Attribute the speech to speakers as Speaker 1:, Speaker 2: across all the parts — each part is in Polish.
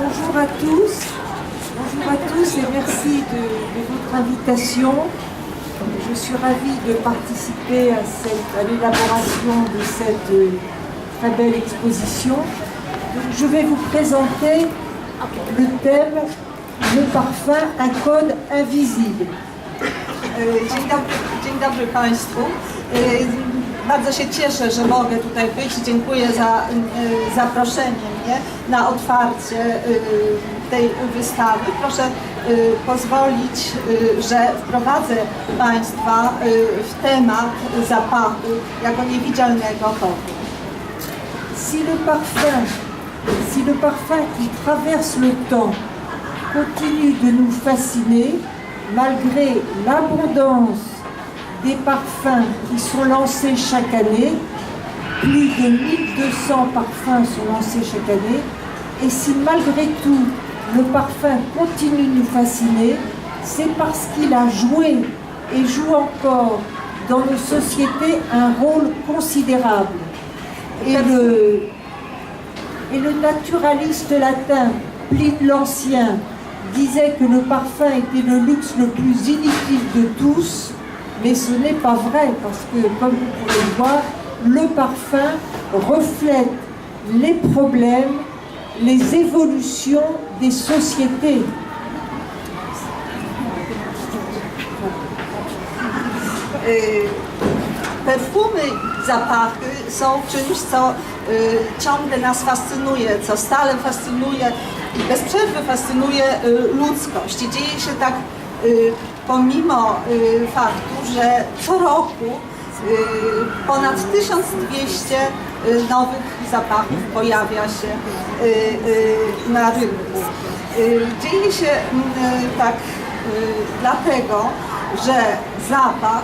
Speaker 1: Bonjour à tous. Bonjour à tous et merci de, votre invitation. Je suis ravie de participer à, à l'élaboration de cette euh, très belle exposition. Je vais vous présenter le thème Le parfum, un code invisible.
Speaker 2: E, Dzień dobry, dzień dobry Państwu. E, Bardzo się cieszę, że mogę tutaj być. Dziękuję za e, zaproszenie mnie na otwarcie tej wystawy. Proszę pozwolić, że wprowadzę Państwa w temat zapachu jako niewidzialnego kodu.
Speaker 1: Si le parfum, si le parfum qui traverse le temps continue de nous fasciner, malgré l'abondance des parfums qui sont lancés chaque année, plus de 1200 parfums sont lancés chaque année, et si malgré tout le parfum continue de nous fasciner, c'est parce qu'il a joué et joue encore dans nos sociétés un rôle considérable. Et le, et le naturaliste latin Pline l'Ancien disait que le parfum était le luxe le plus inutile de tous, mais ce n'est pas vrai parce que, comme vous pouvez le voir, le parfum reflète les problèmes, les évolutions des sociétés.
Speaker 2: Y, Perfumy, zapachy są czymś, co y, ciągle nas fascynuje, co stale fascynuje i bez przerwy fascynuje y, ludzkość. I dzieje się tak y, pomimo y, faktu, że co roku y, ponad 1200 y, nowych zapachów pojawia się y, y, na rynku. Y, Dzieje się mm, y, tak y, dlatego, że zapach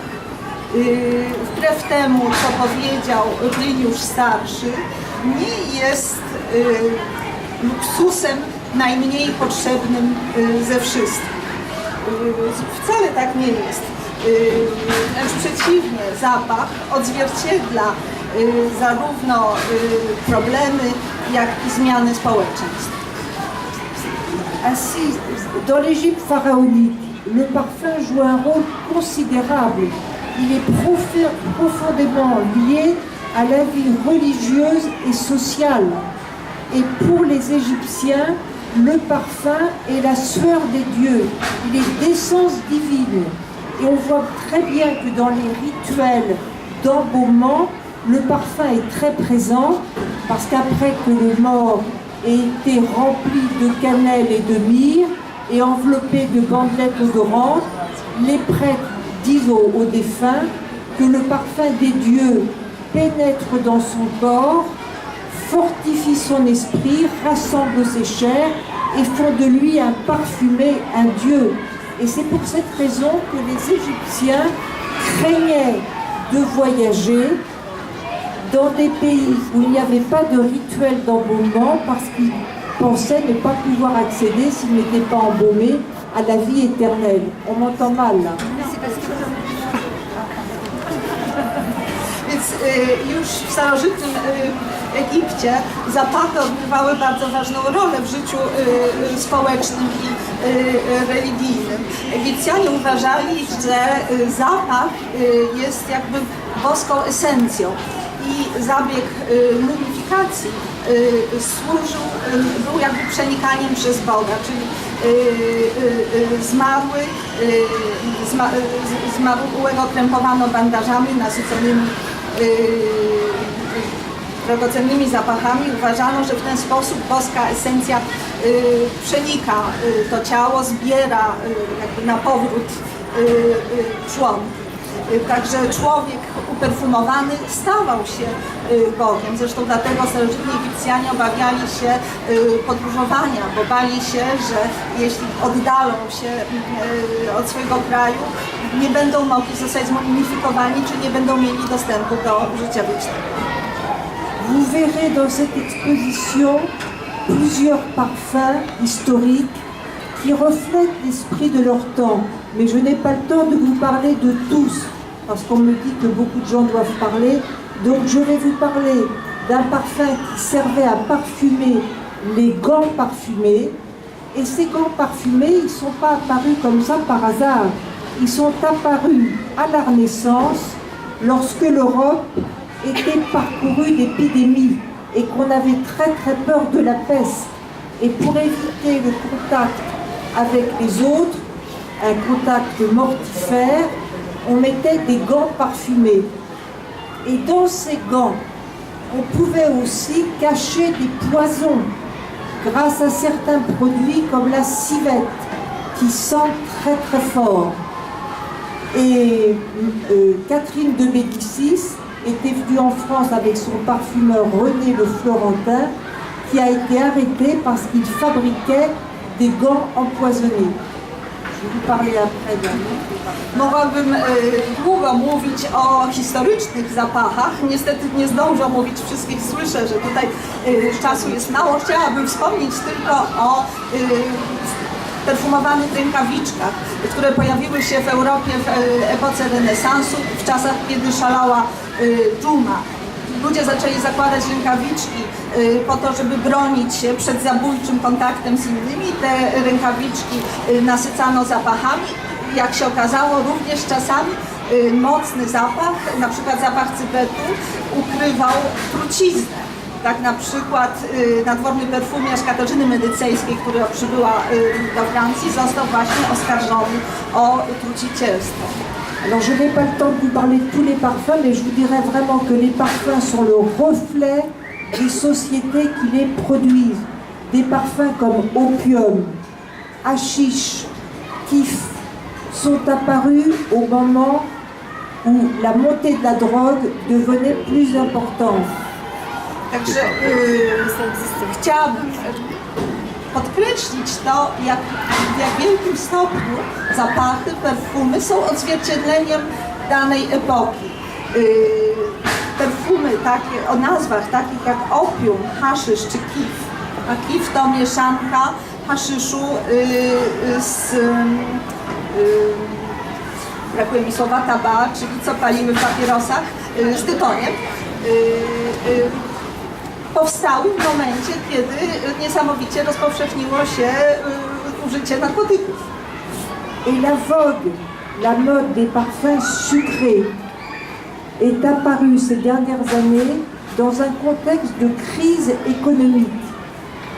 Speaker 2: wbrew temu, co powiedział Pliniusz Starszy, nie jest yy, luksusem najmniej potrzebnym yy, ze wszystkich. Wcale tak nie jest. Wręcz przeciwnie, zapach odzwierciedla zarówno problemy, jak i zmiany społeczeństw.
Speaker 1: Ainsi, dans l'Égypte pharaonique, le parfum joue un rôle considérable. Il est profondément lié à la vie religieuse et sociale. Et pour les Égyptiens, le parfum est la sueur des dieux, il est d'essence divine. Et on voit très bien que dans les rituels d'embaumement, le parfum est très présent parce qu'après que le mort ait été rempli de cannelle et de myrrhe et enveloppé de bandelettes odorantes, les prêtres disent aux, aux défunts que le parfum des dieux pénètre dans son corps, fortifie son esprit, rassemble ses chairs et font de lui un parfumé, un dieu. Et c'est pour cette raison que les Égyptiens craignaient de voyager dans des pays où il n'y avait pas de rituel d'embaumement parce qu'ils pensaient ne pas pouvoir accéder s'ils n'étaient pas embaumés à la vie éternelle. On m'entend mal là.
Speaker 2: Więc y, już w starożytnym y, Egipcie zapachy odgrywały bardzo ważną rolę w życiu y, y, społecznym i religijnym. Egipcjanie uważali, że zapach jest jakby boską esencją i zabieg mumifikacji służył, był jakby przenikaniem przez Boga, czyli zmarły, y, zma, y, zmarłego krępowano bandażami nasyconymi y, drogocennymi zapachami. Uważano, że w ten sposób boska esencja y, przenika y, to ciało, zbiera y, jakby na powrót y, y, członki. Y, Także człowiek uperfumowany stawał się y, Bogiem. Zresztą dlatego starożytni Egipcjanie obawiali się y, podróżowania, bo bali się, że jeśli oddalą się y, od swojego kraju, nie będą mogli zostać zmumifikowani, czy nie będą mieli dostępu do życia wiecznego.
Speaker 1: Vous verrez dans cette exposition plusieurs parfums historiques qui reflètent l'esprit de leur temps. Mais je n'ai pas le temps de vous parler de tous, parce qu'on me dit que beaucoup de gens doivent parler. Donc je vais vous parler d'un parfum qui servait à parfumer les gants parfumés. Et ces gants parfumés, ils ne sont pas apparus comme ça par hasard. Ils sont apparus à la Renaissance lorsque l'Europe était parcourue d'épidémies et qu'on avait très très peur de la peste. Et pour éviter le contact avec les autres, un contact mortifère, on mettait des gants parfumés. Et dans ces gants, on pouvait aussi cacher des poisons grâce à certains produits comme la civette qui sentent très très fort. Et euh, Catherine de Médicis était venue en France avec son parfumeur René le Florentin qui a été arrêté parce qu'il fabriquait des gants empoisonnés. Vous après parfum.
Speaker 2: Mogłabym e, długo mówić o historycznych zapachach. Niestety nie zdążę omówić wszystkich. Słyszę, że tutaj e, czasu jest mało. Chciałabym wspomnieć tylko o e, perfumowanych rękawiczkach, które pojawiły się w Europie w e, epoce renesansu, w czasach, kiedy szalała e, dżuma. Ludzie zaczęli zakładać rękawiczki y, po to, żeby bronić się przed zabójczym kontaktem z innymi. Te rękawiczki y, nasycano zapachami. Jak się okazało, również czasami y, mocny zapach, na przykład zapach cybetu, ukrywał truciznę. Tak na przykład nadworny perfumiarz Katarzyny Medycejskiej, która przybyła do Francji, został właśnie oskarżony o trucicielstwo.
Speaker 1: Alors je n'ai pas le temps de vous parler de tous les parfums, mais je vous dirais vraiment que les parfums sont le reflet des sociétés qui les produisent. Des parfums comme opium, hashish, kif sont apparus au moment où la montée de la drogue devenait plus importante.
Speaker 2: Chciałabym podkreślić to, jak, w jak wielkim stopniu zapachy, perfumy są odzwierciedleniem danej epoki. Y, perfumy takie, o nazwach takich jak opium, haszysz czy kif. A kif to mieszanka haszyszu y, y, z y, brakuje mi słowa taba, czyli co palimy w papierosach, y, z tytoniem, y,
Speaker 1: Et la vogue, la mode des parfums sucrés est apparue ces dernières années dans un contexte de crise économique.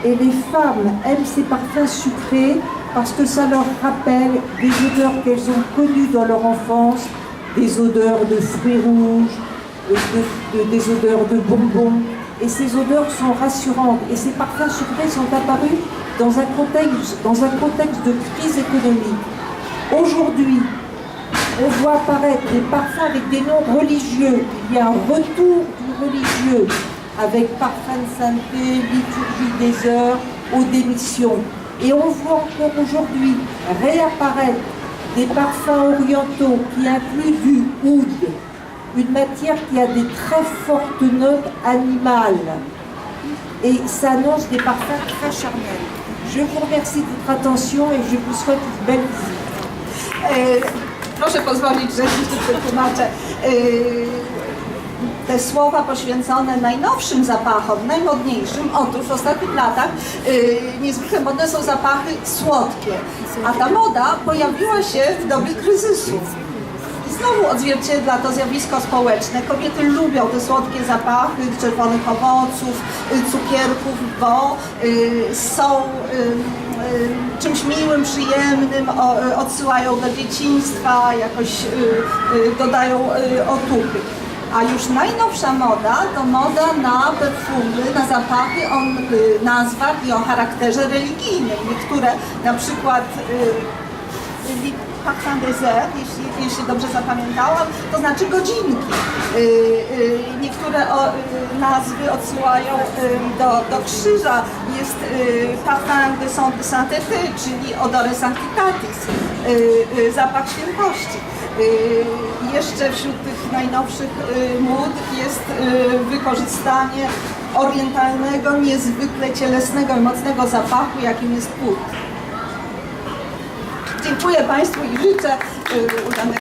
Speaker 1: Et les femmes aiment ces parfums sucrés parce que ça leur rappelle des odeurs qu'elles ont connues dans leur enfance, des odeurs de fruits rouges, des odeurs de bonbons. Et ces odeurs sont rassurantes. Et ces parfums sucrés sont apparus dans un contexte, de crise économique. Aujourd'hui, on voit apparaître des parfums avec des noms religieux. Il y a un retour du religieux avec parfum de sainteté, liturgie des heures, aux démissions. Et on voit encore aujourd'hui réapparaître des parfums orientaux qui incluent du oud, une matière qui a des très fortes notes animales. Et ça annonce des parfums très charnels. Je vous remercie de votre attention et je vous souhaite une belle visite.
Speaker 2: E, Proszę pozwolić, że jeszcze przetłumaczę. E, Te słowa poświęcone najnowszym zapachom, najmodniejszym. Otóż w ostatnich latach e, niezwykle modne są zapachy słodkie, a ta moda pojawiła się w dobie kryzysu. Znowu odzwierciedla to zjawisko społeczne. Kobiety lubią te słodkie zapachy czerwonych owoców, y, cukierków, bo y, są y, czymś miłym, przyjemnym, odsyłają do dzieciństwa, jakoś dodają otuchy. A już najnowsza moda to moda na perfumy, na zapachy o nazwach i o charakterze religijnym. Niektóre na przykład Parfum désert, jeśli, jeśli dobrze zapamiętałam, to znaczy godzinki. Y, y, niektóre y, nazwy odsyłają do, do krzyża. Jest Parfum de Saint- Sainteté, czyli Odore Sanctitatis, zapach świętości. Jeszcze wśród tych najnowszych mód jest wykorzystanie orientalnego, niezwykle cielesnego i mocnego zapachu, jakim jest płód. Dziękuję Państwu i życzę y, udanego